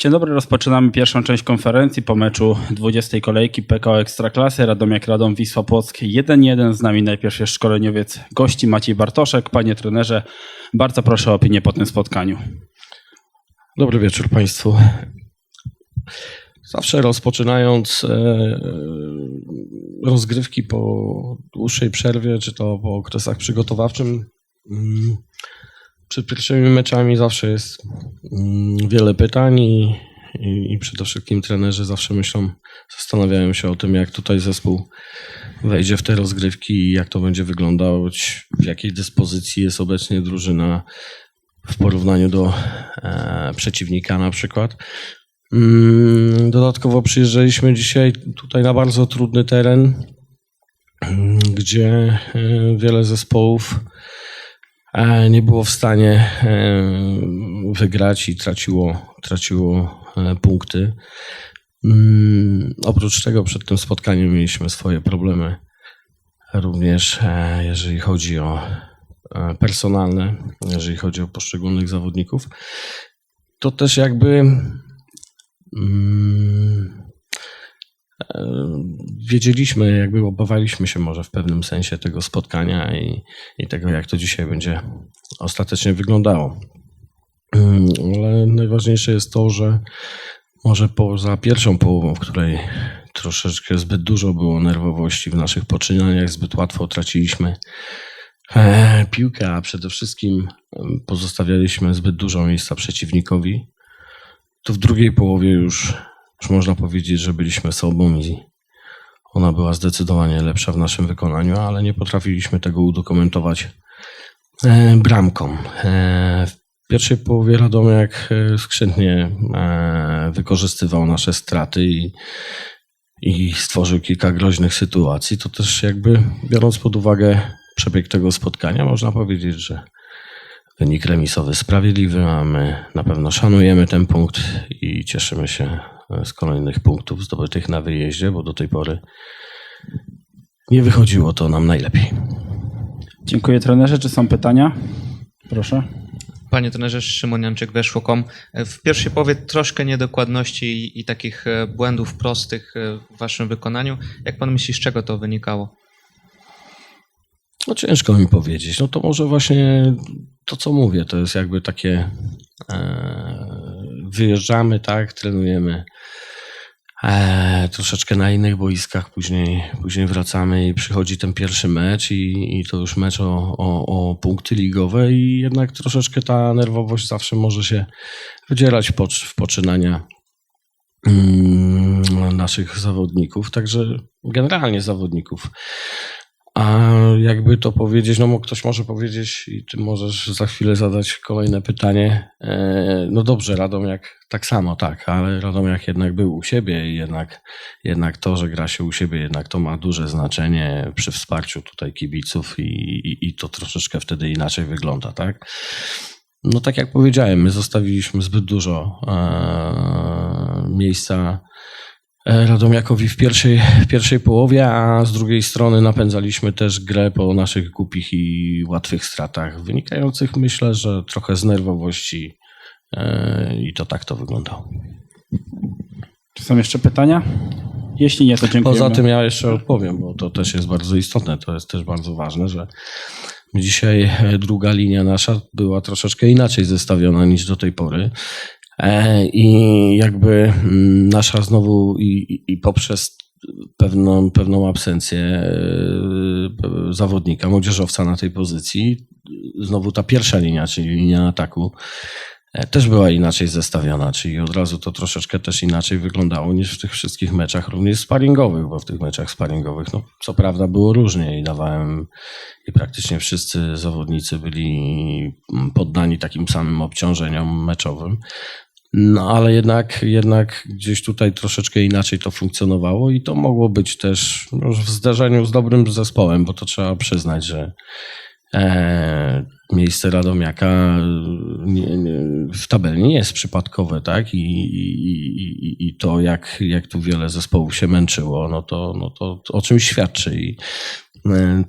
Dzień dobry, rozpoczynamy pierwszą część konferencji po meczu 20 kolejki PKO Ekstraklasy Radomiak Radom Wisła Płock 1-1. Z nami najpierw jest szkoleniowiec gości Maciej Bartoszek. Panie trenerze, bardzo proszę o opinię po tym spotkaniu. Dobry wieczór Państwu. Zawsze rozpoczynając e, rozgrywki po dłuższej przerwie, czy to po okresach przygotowawczym, mm, przed pierwszymi meczami zawsze jest mm, wiele pytań i, i, i przede wszystkim trenerzy zawsze myślą, zastanawiają się o tym, jak tutaj zespół wejdzie w te rozgrywki i jak to będzie wyglądać, w jakiej dyspozycji jest obecnie drużyna w porównaniu do e, przeciwnika na przykład. Mm, Dodatkowo przyjeżdżaliśmy dzisiaj tutaj na bardzo trudny teren, mm, gdzie e, wiele zespołów nie było w stanie e, wygrać i traciło, traciło e, punkty. Mm, Oprócz tego przed tym spotkaniem mieliśmy swoje problemy również e, jeżeli chodzi o personalne, jeżeli chodzi o poszczególnych zawodników. To też jakby mm, wiedzieliśmy, jakby obawialiśmy się może w pewnym sensie tego spotkania i, i tego, jak to dzisiaj będzie ostatecznie wyglądało. Ale najważniejsze jest to, że może poza pierwszą połową, w której troszeczkę zbyt dużo było nerwowości w naszych poczynaniach, zbyt łatwo traciliśmy e, piłkę, a przede wszystkim pozostawialiśmy zbyt dużo miejsca przeciwnikowi, to w drugiej połowie już, już można powiedzieć, że byliśmy sobą i ona była zdecydowanie lepsza w naszym wykonaniu, ale nie potrafiliśmy tego udokumentować e, bramką. E, w pierwszej połowie Radomiak e, skrzętnie wykorzystywał nasze straty i, i stworzył kilka groźnych sytuacji. To też jakby biorąc pod uwagę przebieg tego spotkania, można powiedzieć, że wynik remisowy sprawiedliwy, a my na pewno szanujemy ten punkt i cieszymy się z kolejnych punktów zdobytych na wyjeździe, bo do tej pory nie wychodziło to nam najlepiej. Dziękuję trenerze. Czy są pytania? Proszę. Panie trenerze, Szymon Janczyk, Weszło.com. W pierwszej połowie troszkę niedokładności i, i takich e, błędów prostych e, w waszym wykonaniu. Jak pan myśli, z czego to wynikało? No ciężko mi powiedzieć. No to może właśnie to, co mówię, to jest jakby takie e, wyjeżdżamy, tak, trenujemy e, troszeczkę na innych boiskach, później, później wracamy i przychodzi ten pierwszy mecz i, i to już mecz o, o, o punkty ligowe i jednak troszeczkę ta nerwowość zawsze może się wydzierać w, pocz- w poczynania mm, naszych zawodników, także generalnie zawodników. A jakby to powiedzieć, no ktoś może powiedzieć i ty możesz za chwilę zadać kolejne pytanie. E, No dobrze, Radomiak tak samo, tak, ale Radomiak jednak był u siebie i jednak, jednak to, że gra się u siebie, jednak to ma duże znaczenie przy wsparciu tutaj kibiców i, i, i to troszeczkę wtedy inaczej wygląda, tak? No tak jak powiedziałem, my zostawiliśmy zbyt dużo e, miejsca Radomiakowi w pierwszej, w pierwszej połowie, a z drugiej strony napędzaliśmy też grę po naszych głupich i łatwych stratach, wynikających myślę, że trochę z nerwowości e, i to tak to wyglądało. Czy są jeszcze pytania? Jeśli nie, to dziękuję. Poza tym ja jeszcze odpowiem, bo to też jest bardzo istotne, to jest też bardzo ważne, że dzisiaj e, druga linia nasza była troszeczkę inaczej zestawiona niż do tej pory. E, I jakby mm, nasza znowu i, i- poprzez pewną, pewną absencję e, zawodnika, młodzieżowca na tej pozycji, znowu ta pierwsza linia, czyli linia ataku, e, też była inaczej zestawiona, czyli od razu to troszeczkę też inaczej wyglądało niż w tych wszystkich meczach, również sparingowych, bo w tych meczach sparingowych, no co prawda było różnie i dawałem i praktycznie wszyscy zawodnicy byli poddani takim samym obciążeniom meczowym. No ale jednak, jednak gdzieś tutaj troszeczkę inaczej to funkcjonowało i to mogło być też no, w zdarzeniu z dobrym zespołem, bo to trzeba przyznać, że e, miejsce Radomiaka e, nie, nie, w tabeli nie jest przypadkowe, tak? I, i, i, i to, jak, jak tu wiele zespołów się męczyło, no to, no to o czymś świadczy. I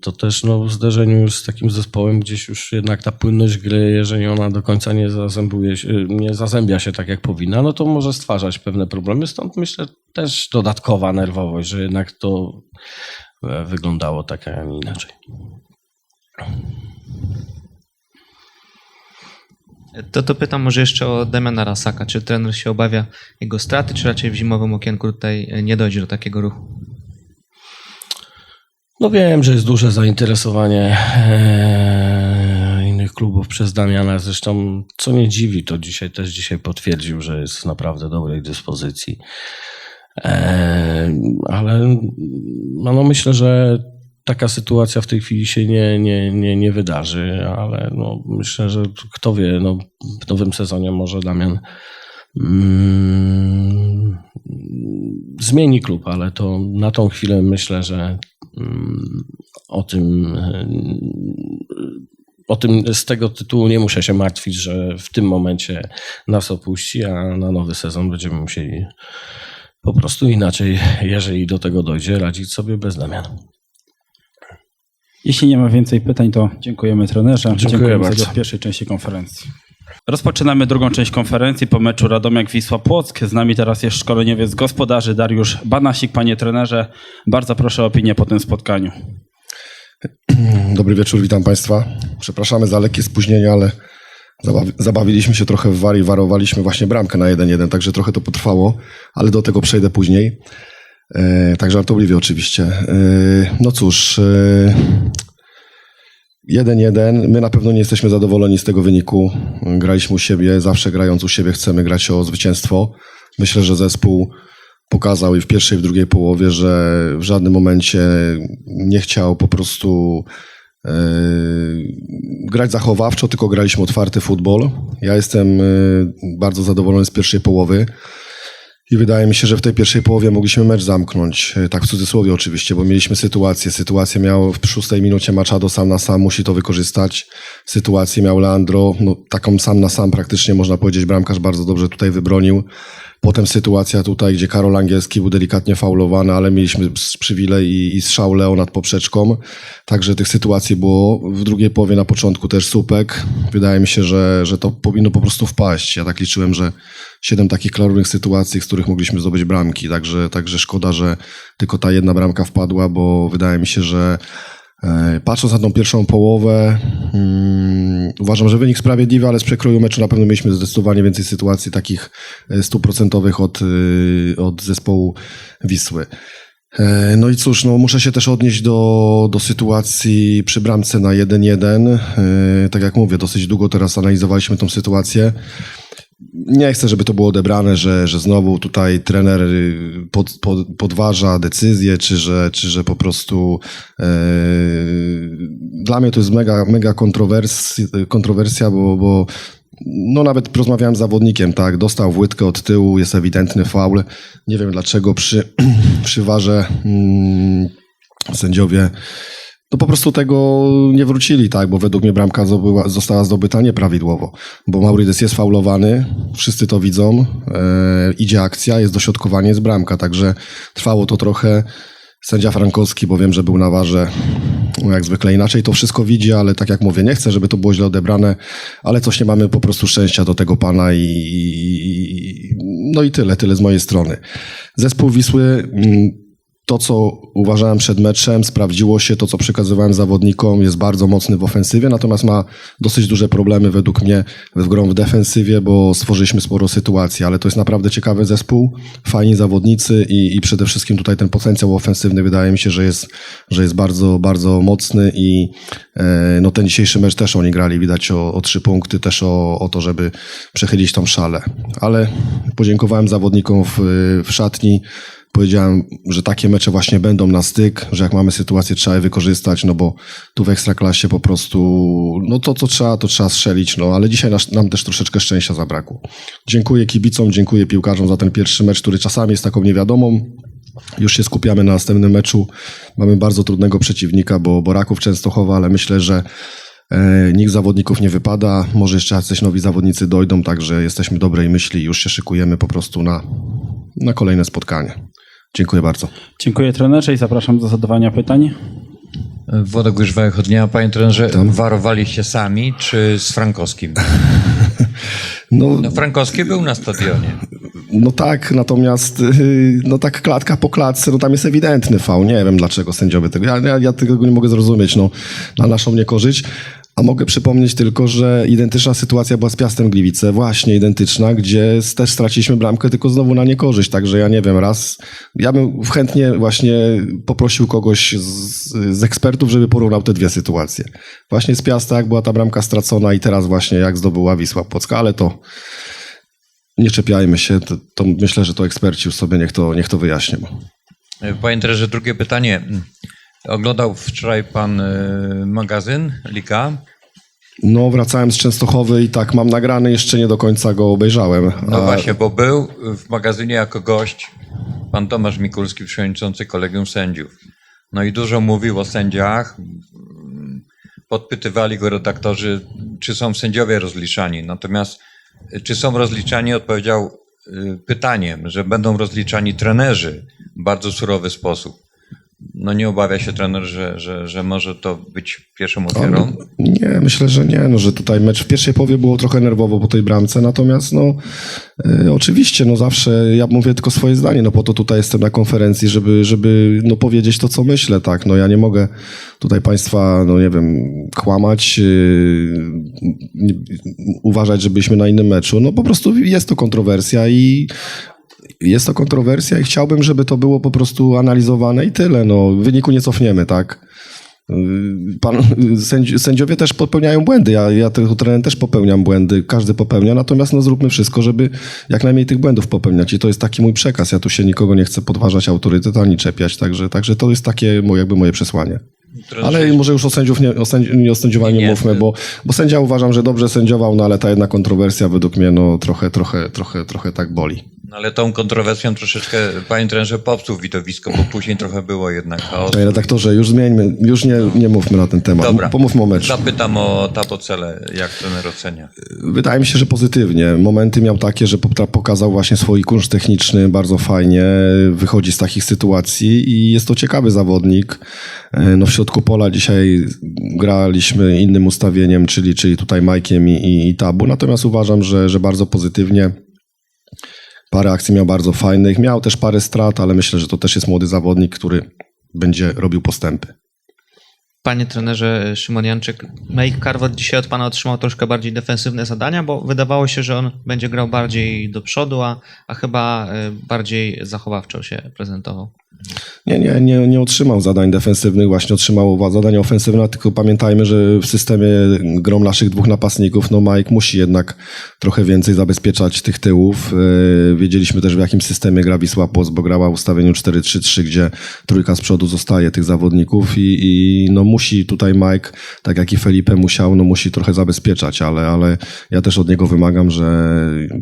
to też no, w zderzeniu z takim zespołem gdzieś już jednak ta płynność gry, jeżeli ona do końca nie, zazębuje się, nie zazębia się tak jak powinna, no to może stwarzać pewne problemy. Stąd myślę też dodatkowa nerwowość, że jednak to e, wyglądało tak, a nie inaczej. To to pytam może jeszcze o Damiana Rasaka. Czy trener się obawia jego straty, czy raczej w zimowym okienku tutaj e, nie dojdzie do takiego ruchu? No wiem, że jest duże zainteresowanie e, innych klubów przez Damiana. Zresztą, co nie dziwi, to dzisiaj też dzisiaj potwierdził, że jest w naprawdę dobrej dyspozycji. E, ale no, no myślę, że taka sytuacja w tej chwili się nie, nie, nie, nie wydarzy, ale no, myślę, że kto wie, no, w nowym sezonie może Damian zmieni klub, ale to na tą chwilę myślę, że mm, o tym e, o tym z tego tytułu nie muszę się martwić, że w tym momencie nas opuści, a na nowy sezon będziemy musieli po prostu inaczej, jeżeli do tego dojdzie, radzić sobie bez Damiana. Jeśli nie ma więcej pytań, to dziękujemy trenerze. Dziękuję Dziękujemy bardzo. za pierwszej części konferencji. Rozpoczynamy drugą część konferencji po meczu Radomiak-Wisła Płock. Z nami teraz jest szkoleniowiec gospodarzy Dariusz Banasik. Panie trenerze, bardzo proszę o opinię po tym spotkaniu. Dobry wieczór, witam Państwa. Przepraszamy za lekkie spóźnienie, ale zabawi- zabawiliśmy się trochę w war i warowaliśmy właśnie bramkę na 1-1, także trochę to potrwało, ale do tego przejdę później. E, tak żartobliwie oczywiście. E, no cóż, e, 1-1. My na pewno nie jesteśmy zadowoleni z tego wyniku. Graliśmy u siebie, zawsze grając u siebie chcemy grać o zwycięstwo. Myślę, że zespół pokazał i w pierwszej, i w drugiej połowie, że w żadnym momencie nie chciał po prostu e, grać zachowawczo, tylko graliśmy otwarty futbol. Ja jestem e, bardzo zadowolony z pierwszej połowy. I wydaje mi się, że w tej pierwszej połowie mogliśmy mecz zamknąć. E, Tak w cudzysłowie oczywiście, bo mieliśmy sytuację. Sytuację miał w szóstej minucie Machado sam na sam, musi to wykorzystać. Sytuację miał Leandro, no, taką sam na sam praktycznie można powiedzieć. Bramkarz bardzo dobrze tutaj wybronił. Potem sytuacja tutaj, gdzie Karol Angielski był delikatnie faulowany, ale mieliśmy przywilej i, i strzał Leo nad poprzeczką. Także tych sytuacji było w drugiej połowie na początku też słupek. Wydaje mi się, że, że to powinno po prostu wpaść. Ja tak liczyłem, że siedem takich klarownych sytuacji, z których mogliśmy zdobyć bramki. Także, także szkoda, że tylko ta jedna bramka wpadła, bo wydaje mi się, że patrząc na tą pierwszą połowę, mm, uważam, że wynik sprawiedliwy, ale z przekroju meczu na pewno mieliśmy zdecydowanie więcej sytuacji takich e, stuprocentowych od, y, od zespołu Wisły. E, No i cóż, no muszę się też odnieść do, do sytuacji przy bramce na 1-1. E, Tak jak mówię, dosyć długo teraz analizowaliśmy tą sytuację. Nie chcę, żeby to było odebrane, że, że znowu tutaj trener y, pod, pod, podważa decyzję, czy że, czy że po prostu e, dla mnie to jest mega, mega kontrowers, kontrowersja, bo, bo no nawet rozmawiałem z zawodnikiem, tak, dostał łydkę od tyłu, jest ewidentny faul. Nie wiem dlaczego przy, przy warze mm, sędziowie no po prostu tego nie wrócili, tak, bo według mnie bramka zdobyła, została zdobyta nieprawidłowo, bo Maurydys jest faulowany, wszyscy to widzą, e, idzie akcja, jest dośrodkowanie, jest bramka, także trwało to trochę. Sędzia Frankowski, bo wiem, że był na warze, no jak zwykle inaczej to wszystko widzi, ale tak jak mówię, nie chcę, żeby to było źle odebrane, ale coś nie mamy po prostu szczęścia do tego pana i, i no i tyle, tyle z mojej strony. Zespół Wisły, mm, to co uważałem przed meczem, sprawdziło się, to co przekazywałem zawodnikom, jest bardzo mocny w ofensywie, natomiast ma dosyć duże problemy według mnie w grą w defensywie, bo stworzyliśmy sporo sytuacji, ale to jest naprawdę ciekawy zespół, fajni zawodnicy i, i przede wszystkim tutaj ten potencjał ofensywny wydaje mi się, że jest, że jest bardzo, bardzo mocny i e, no ten dzisiejszy mecz też oni grali, widać o, o trzy punkty, też o, o to, żeby przechylić tą szalę. Ale podziękowałem zawodnikom w, w szatni, powiedziałem, że takie mecze właśnie będą na styk, że jak mamy sytuację, trzeba je wykorzystać, no bo tu w Ekstraklasie po prostu, no to co trzeba, to trzeba strzelić, no ale dzisiaj nas, nam też troszeczkę szczęścia zabrakło. Dziękuję kibicom, dziękuję piłkarzom za ten pierwszy mecz, który czasami jest taką niewiadomą. Już się skupiamy na następnym meczu. Mamy bardzo trudnego przeciwnika, bo, bo Raków Częstochowa, ale myślę, że e, nikt zawodników nie wypada. Może jeszcze jacyś nowi zawodnicy dojdą, także jesteśmy dobrej myśli i już się szykujemy po prostu na, na kolejne spotkanie. Dziękuję bardzo. Dziękuję trenerze i zapraszam do zadawania pytań. Włodogórz Wajchodnia, panie trenerze, Tam. warowaliście sami czy z Frankowskim? No, No Frankowski był na stadionie. no tak, natomiast yy, no tak klatka po klatce, no tam jest ewidentny fał. Nie wiem dlaczego sędziowie tego, ja, ja, ja tego nie mogę zrozumieć, no, na naszą niekorzyść. A mogę przypomnieć tylko, że identyczna sytuacja była z Piastem Gliwice, właśnie identyczna, gdzie też straciliśmy bramkę, tylko znowu na niekorzyść. Także ja nie wiem, raz, ja bym chętnie właśnie poprosił kogoś z, z ekspertów, żeby porównał te dwie sytuacje. Właśnie z Piasta, jak była ta bramka stracona i teraz właśnie jak zdobyła Wisła Płocka, ale to nie czepiajmy się, to, to myślę, że to eksperci już sobie niech to, niech to wyjaśnią. Panie trenerze, drugie pytanie. Oglądał wczoraj pan y, magazyn Lika? No, wracałem z Częstochowy i tak mam nagrany, jeszcze nie do końca go obejrzałem. No A- właśnie, bo był w magazynie jako gość pan Tomasz Mikulski, przewodniczący kolegium sędziów. No i dużo mówił o sędziach. Podpytywali go redaktorzy, czy są sędziowie rozliczani. Natomiast y, czy są rozliczani, odpowiedział y, pytaniem, że będą rozliczani trenerzy w bardzo surowy sposób. No nie obawia się trener, że, że, że może to być pierwszą ofiarą? Nie, myślę, że nie, no, że tutaj mecz w pierwszej połowie było trochę nerwowo po tej bramce, natomiast no e, oczywiście, no zawsze ja mówię tylko swoje zdanie, no po to tutaj jestem na konferencji, żeby, żeby no powiedzieć to, co myślę, tak, no ja nie mogę tutaj państwa, no nie wiem, kłamać, nie- uważać, że byliśmy na innym meczu, no po prostu jest to kontrowersja i jest to kontrowersja i chciałbym, żeby to było po prostu analizowane i tyle. No, wyniku nie cofniemy, tak? Pan, sędzi, sędziowie też popełniają błędy. Ja, ja jako trener też popełniam błędy. Każdy popełnia, natomiast no, zróbmy wszystko, żeby jak najmniej tych błędów popełniać. I to jest taki mój przekaz. Ja tu się nikogo nie chcę podważać autorytet ani czepiać, także, także to jest takie moje, jakby moje przesłanie. Ale może już o sędziów nie, o sędzi, nie o sędziowaniu nie. mówmy, bo, bo sędzia uważam, że dobrze sędziował, no ale ta jedna kontrowersja według mnie no, trochę, trochę, trochę, trochę tak boli. No ale tą kontrowersją troszeczkę, panie trenerze, popsuł widowisko, bo później trochę było jednak chaos. Panie redaktorze, już zmieńmy, już nie, nie mówmy na ten temat. Dobra. Pomówmy o meczu. Zapytam o tabocele, jak trener ocenia. Wydaje mi się, że pozytywnie. Momenty miał takie, że pokazał właśnie swój kunszt techniczny bardzo fajnie, wychodzi z takich sytuacji i jest to ciekawy zawodnik. E, No w środku pola dzisiaj graliśmy innym ustawieniem, czyli, czyli tutaj Majkiem i, i, i Tabu, natomiast uważam, że, że bardzo pozytywnie. Parę akcji miał bardzo fajnych, miał też parę strat, ale myślę, że to też jest młody zawodnik, który będzie robił postępy. Panie trenerze Szymon Janczyk, Mike Carver dzisiaj od pana otrzymał troszkę bardziej defensywne zadania, bo wydawało się, że on będzie grał bardziej do przodu, a, a chyba y, bardziej zachowawczo się prezentował. Nie, nie, nie, nie otrzymał zadań defensywnych, właśnie otrzymał zadania ofensywne, tylko pamiętajmy, że w systemie grom naszych dwóch napastników, no Mike musi jednak trochę więcej zabezpieczać tych tyłów. Yy, Wiedzieliśmy też w jakim systemie gra Wisła Płoc, bo grała w ustawieniu 4-3-3, gdzie trójka z przodu zostaje tych zawodników i, i no musi tutaj Mike, tak jak i Felipe musiał, no musi trochę zabezpieczać, ale, ale ja też od niego wymagam, że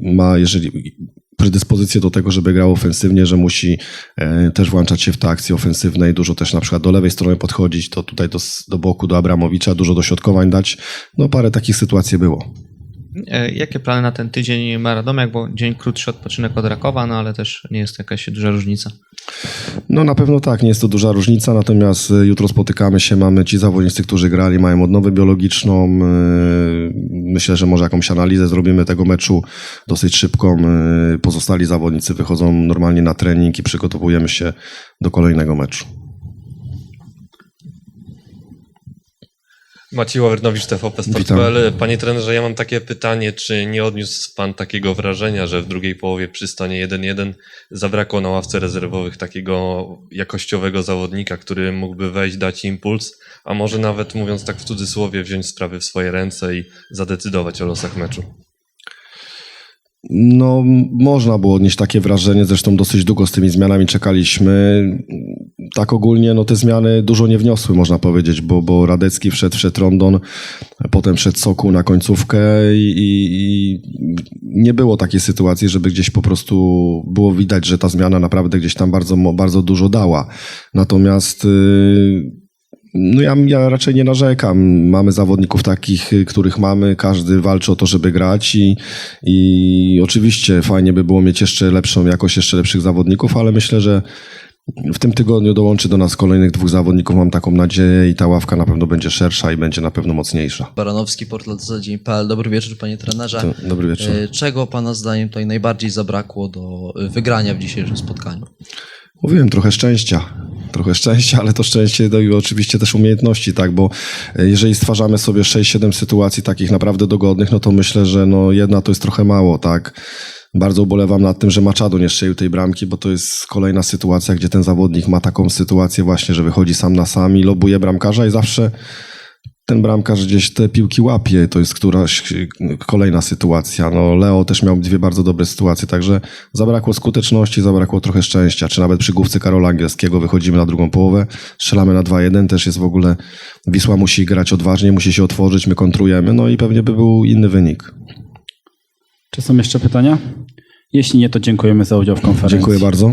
ma, jeżeli predyspozycję do tego, żeby grał ofensywnie, że musi e, też włączać się w te akcje ofensywne i dużo też na przykład do lewej strony podchodzić, to tutaj do, do boku, do Abramowicza, dużo dośrodkowań dać. No parę takich sytuacji było. E, Jakie plany na ten tydzień ma Radomiak, bo dzień krótszy odpoczynek od Rakowa, no ale też nie jest jakaś duża różnica. No na pewno tak, nie jest to duża różnica, natomiast e, jutro spotykamy się, mamy ci zawodnicy, którzy grali, mają odnowę biologiczną. e, Myślę, że może jakąś analizę zrobimy tego meczu dosyć szybką. Pozostali zawodnicy wychodzą normalnie na trening i przygotowujemy się do kolejnego meczu. Maciej Ławrynowicz, TVP Sport.pl. Panie trenerze, ja mam takie pytanie, czy nie odniósł pan takiego wrażenia, że w drugiej połowie przy stanie 1-1 zabrakło na ławce rezerwowych takiego jakościowego zawodnika, który mógłby wejść, dać impuls, a może nawet, mówiąc tak w cudzysłowie, wziąć sprawy w swoje ręce i zadecydować o losach meczu? No, można było odnieść takie wrażenie, zresztą dosyć długo z tymi zmianami czekaliśmy. Tak ogólnie, no te zmiany dużo nie wniosły, można powiedzieć, bo, bo Radecki wszedł, wszedł Rondon, potem wszedł Sokół na końcówkę i, i, i nie było takiej sytuacji, żeby gdzieś po prostu było widać, że ta zmiana naprawdę gdzieś tam bardzo, bardzo dużo dała. Natomiast yy, no ja, ja raczej nie narzekam. Mamy zawodników takich, y, których mamy. Każdy walczy o to, żeby grać i, i oczywiście fajnie by było mieć jeszcze lepszą jakość, jeszcze lepszych zawodników, ale myślę, że w tym tygodniu dołączy do nas kolejnych dwóch zawodników, mam taką nadzieję i ta ławka na pewno będzie szersza i będzie na pewno mocniejsza. Baranowski, portal dzień.pl. Dobry wieczór, panie trenerze. Dobry wieczór. E, Czego pana zdaniem tutaj najbardziej zabrakło do e, wygrania w dzisiejszym spotkaniu? Mówiłem, trochę szczęścia. Trochę szczęścia, ale to szczęście no i oczywiście też umiejętności, tak, bo e, jeżeli stwarzamy sobie 6-7 sytuacji takich naprawdę dogodnych, no to myślę, że no jedna to jest trochę mało, tak. Bardzo ubolewam nad tym, że Machado nie strzelił tej bramki, bo to jest kolejna sytuacja, gdzie ten zawodnik ma taką sytuację właśnie, że wychodzi sam na sam i lobuje bramkarza i zawsze ten bramkarz gdzieś te piłki łapie. To jest któraś kolejna sytuacja. No, Leo też miał dwie bardzo dobre sytuacje, także zabrakło skuteczności, zabrakło trochę szczęścia. Czy nawet przy główce Karola Angielskiego wychodzimy na drugą połowę, strzelamy na 2-1, też jest w ogóle Wisła musi grać odważnie, musi się otworzyć, my kontrujemy, no i pewnie by był inny wynik. Czy są jeszcze pytania? Jeśli nie, to dziękujemy za udział w konferencji. Dziękuję bardzo.